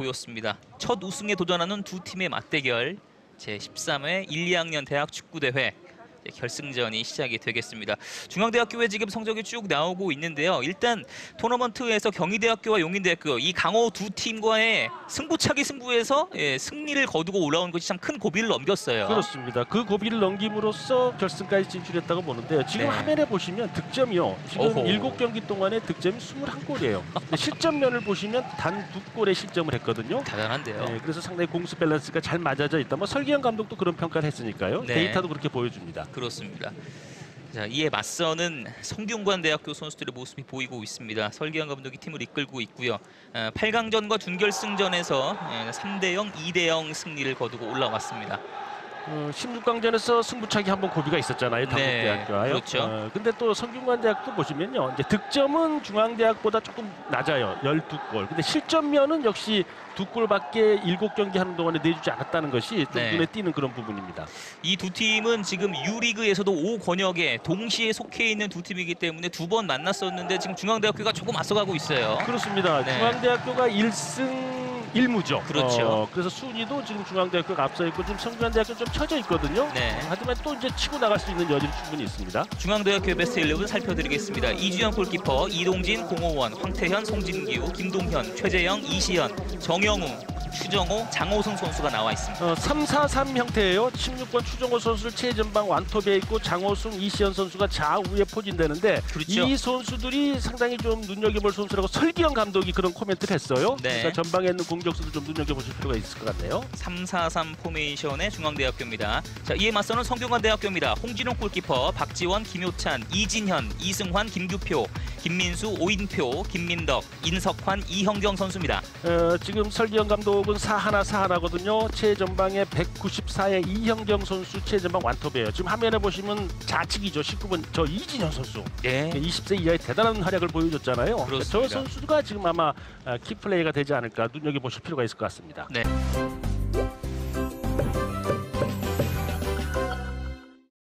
보였습니다. 첫 우승에 도전하는 두 팀의 맞대결 제 13회 1, 2학년 대학 축구 대회 결승전이 시작이 되겠습니다. 중앙대학교에 지금 성적이 쭉 나오고 있는데요. 일단 토너먼트에서 경희대학교와 용인대학교 이 강호 두 팀과의 승부차기 승부에서 예, 승리를 거두고 올라온 것이 참 큰 고비를 넘겼어요. 그렇습니다. 그 고비를 넘김으로써 결승까지 진출했다고 보는데요. 지금 네. 화면에 보시면 득점이요. 지금 오호. 일곱 경기 동안에 득점이 21골이에요. 실점면을 보시면 단 두 골의 실점을 했거든요. 대단한데요. 네, 그래서 상당히 공수 밸런스가 잘 맞아져 있다. 뭐 설기현 감독도 그런 평가를 했으니까요. 네. 데이터도 그렇게 보여줍니다. 그렇습니다. 자, 이에 맞서는 성균관 대학교 선수들의 모습이 보이고 있습니다. 설기현 감독이 팀을 이끌고 있고요. 어, 8강전과 준결승전에서 3대 0, 2대 0 승리를 거두고 올라왔습니다. 어, 16강전에서 승부차기 한번 고비가 있었잖아요. 네, 당국대학교와요. 그렇죠. 어, 근데 또 성균관 대학도 보시면요. 이제 득점은 중앙대학보다 조금 낮아요. 12골. 근데 실점면은 역시 두 골밖에 일곱 경기 하는 동안에 내주지 않았다는 것이 좀 네. 눈에 띄는 그런 부분입니다. 이 두 팀은 지금 U리그에서도 5권역에 동시에 속해 있는 두 팀이기 때문에 두 번 만났었는데 지금 중앙대학교가 조금 앞서가고 있어요. 그렇습니다. 네. 중앙대학교가 1승 1무죠. 그렇죠. 그래서 순위도 지금 중앙대학교가 앞서 있고 지금 성균관대학교 좀 쳐져 있거든요. 네. 하지만 또 이제 치고 나갈 수 있는 여지는 충분히 있습니다. 중앙대학교 베스트 11 살펴드리겠습니다. 이주영 골키퍼, 이동진, 공호원, 황태현, 송진규, 김동현, 최재영, 이시연, 정영우, 추정호, 장호승 선수가 나와 있습니다. 어, 3-4-3 형태예요. 16번 추정호 선수를 최전방 완톱에 있고 장호승, 이시연 선수가 좌우에 포진되는데 그렇죠. 이 선수들이 상당히 좀 눈여겨볼 선수라고 설기현 감독이 그런 코멘트를 했어요. 네. 그러니까 전방에 있는 공격수도 좀 눈여겨보실 필요가 있을 것 같네요. 343 포메이션의 중앙대학교입니다. 자, 이에 맞서는 성균관대학교입니다. 홍진홍 골키퍼, 박지원, 김효찬, 이진현, 이승환, 김규표, 김민수, 오인표, 김민덕, 인석환, 이형경 선수입니다. 어, 지금 설기현 감독은 4하나 4하나거든요. 최전방에 194의 이형경 선수 최전방 완톱이에요. 지금 화면에 보시면 좌측이죠. 19번 저 이진현 선수. 예. 20세 이하의 대단한 활약을 보여줬잖아요. 저 그렇습니다. 선수가 지금 아마 아, 키플레이가 되지 않을까 눈여겨보실 필요가 있을 것 같습니다. 네.